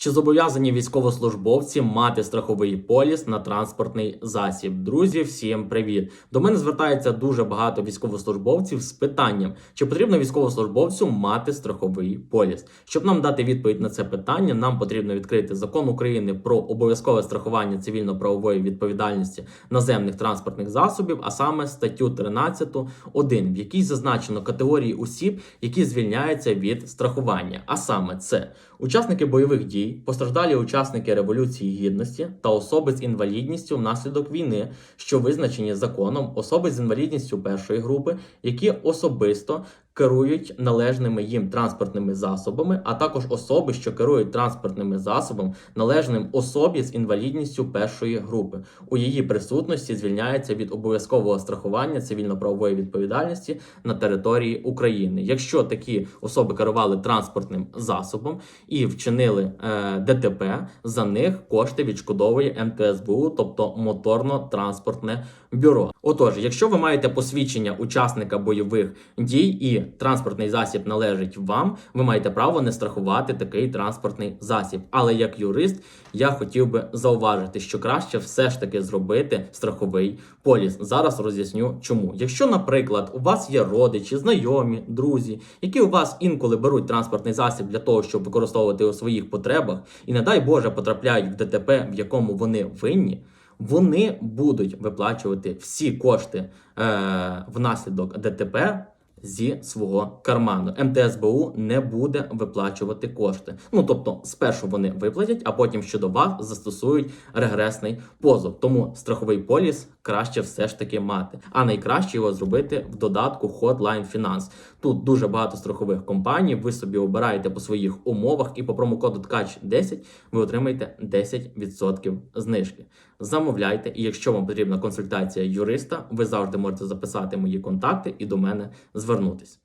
Чи зобов'язані військовослужбовці мати страховий поліс на транспортний засіб? Друзі, всім привіт! До мене звертається дуже багато військовослужбовців з питанням, чи потрібно військовослужбовцю мати страховий поліс. Щоб нам дати відповідь на це питання, нам потрібно відкрити закон України про обов'язкове страхування цивільно-правової відповідальності наземних транспортних засобів, а саме статтю 13.1, в якій зазначено категорії осіб, які звільняються від страхування. А саме це учасники бойових дій, постраждалі учасники Революції Гідності та особи з інвалідністю внаслідок війни, що визначені законом, особи з інвалідністю першої групи, які особисто керують належними їм транспортними засобами, а також особи, що керують транспортними засобом, належним особі з інвалідністю першої групи. У її присутності звільняється від обов'язкового страхування цивільно-правової відповідальності на території України. Якщо такі особи керували транспортним засобом і вчинили е, ДТП, за них кошти відшкодовує МТСБУ, тобто моторно-транспортне бюро. Отож, якщо ви маєте посвідчення учасника бойових дій і транспортний засіб належить вам, ви маєте право не страхувати такий транспортний засіб. Але як юрист, я хотів би зауважити, що краще все ж таки зробити страховий поліс. Зараз роз'ясню, чому. Якщо, наприклад, у вас є родичі, знайомі, друзі, які у вас інколи беруть транспортний засіб для того, щоб використовувати у своїх потребах, і не дай Боже потрапляють в ДТП, в якому вони винні. Вони будуть виплачувати всі кошти е, внаслідок ДТП зі свого карману. МТСБУ не буде виплачувати кошти. Ну тобто, спершу вони виплатять, а потім щодо вас застосують регресний позов. Тому страховий поліс краще все ж таки мати. А найкраще його зробити в додатку Hotline Finance. Тут дуже багато страхових компаній. Ви собі обираєте по своїх умовах, і по промокоду ткач 10 ви отримаєте 10% знижки. Замовляйте, і якщо вам потрібна консультація юриста, ви завжди можете записати мої контакти і до мене звернутись.